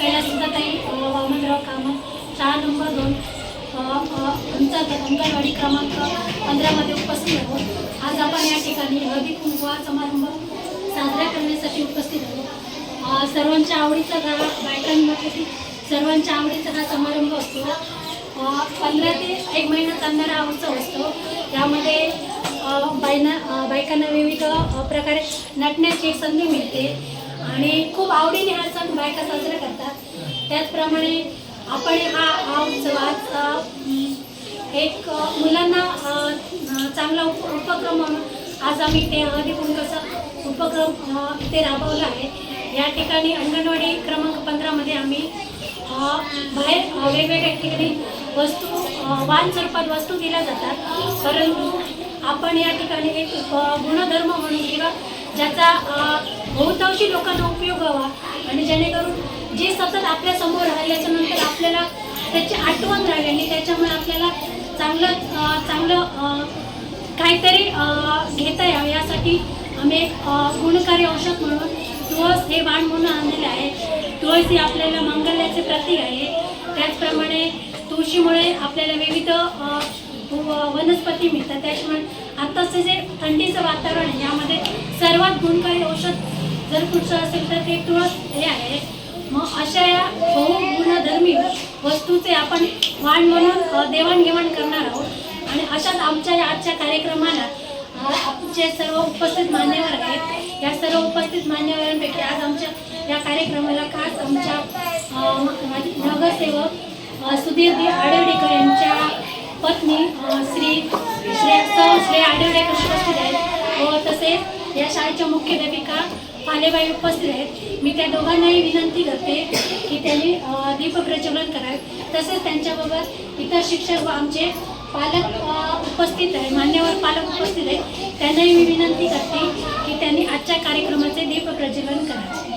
कैलासदाताई वामनराव कामत शाळा नंबर दोन. आमचा अंगणवाडी क्रमांक पंधरामध्ये उपस्थित आहोत. आज आपण या ठिकाणी हळदी कुंकवा समारंभ साजरा करण्यासाठी उपस्थित आहोत. सर्वांच्या आवडीचा हा बायकांमध्ये की सर्वांच्या आवडीचा हा समारंभ असतो. पंधरा ते एक महिना चालणारा हा उत्सव असतो. यामध्ये बायना बायकांना विविध प्रकारे नटण्याची एक संधी मिळते. आणि खूप आवडीने हा सण बायका साजरा करतात. त्याचप्रमाणे आपण हा हा उत्सव आज एक मुलांना चांगला उप उपक्रम म्हणून आज आम्ही ते हळदी कसं उपक्रम ते राबवला आहे. या ठिकाणी अंगणवाडी क्रमांक पंधरामध्ये आम्ही बाहेर वेगवेगळ्या ठिकाणी वस्तू अ, वाण स्वरूपात वस्तू दिल्या जातात. परंतु आपण या ठिकाणी एक गुणधर्म म्हणून किंवा ज्याचा बहुतांशी लोकांना उपयोग व्हावा आणि जेणेकरून जे सतत आपल्यासमोर राहिल्याच्यानंतर आपल्याला त्याची आठवण राहिली आणि त्याच्यामुळे आपल्याला चांगलं चांगलं काहीतरी घेता यावं. यासाठी आम्ही एक गुणकारी औषध म्हणून तुळस हे वाण म्हणून आणलेलं आहे. तुळस ही आपल्याला मंगल्याचे प्रतीक आहे. त्याचप्रमाणे तुळशीमुळे आपल्याला विविध वनस्पती मिळतात. त्याच्यामुळे आत्ताचं जे थंडीचं वातावरण आहे यामध्ये सर्वात गुणकारी औषध जर कुठचं असेल तर ते तुळस हे आहे. मग अशा या बहुगुणधर्मी वस्तूचे आपण वाण म्हणून देवाणघेवाण करणार आहोत. आणि अशाच आमच्या या आजच्या कार्यक्रमाला आमचे सर्व उपस्थित मान्यवर आहेत. या सर्व उपस्थित मान्यवरांपैकी आज आमच्या या कार्यक्रमाला खास आमच्या नगरसेवक अ, सुधीरजी आडवडेकर यांच्या पत्नी श्री श्रे सौ श्री आडवडेकर या शाळेच्या मुख्याध्यापिका पालेबाई उपस्थित आहेत. मी त्या दोघांनाही विनंती करते की त्यांनी दीपप्रज्वलन करावे. तसेच त्यांच्याबरोबर इतर शिक्षक व आमचे पालक उपस्थित आहे मान्यवर पालक उपस्थित आहेत. त्यांनाही मी विनंती करते की त्यांनी आजच्या कार्यक्रमाचे दीपप्रज्वलन करावे.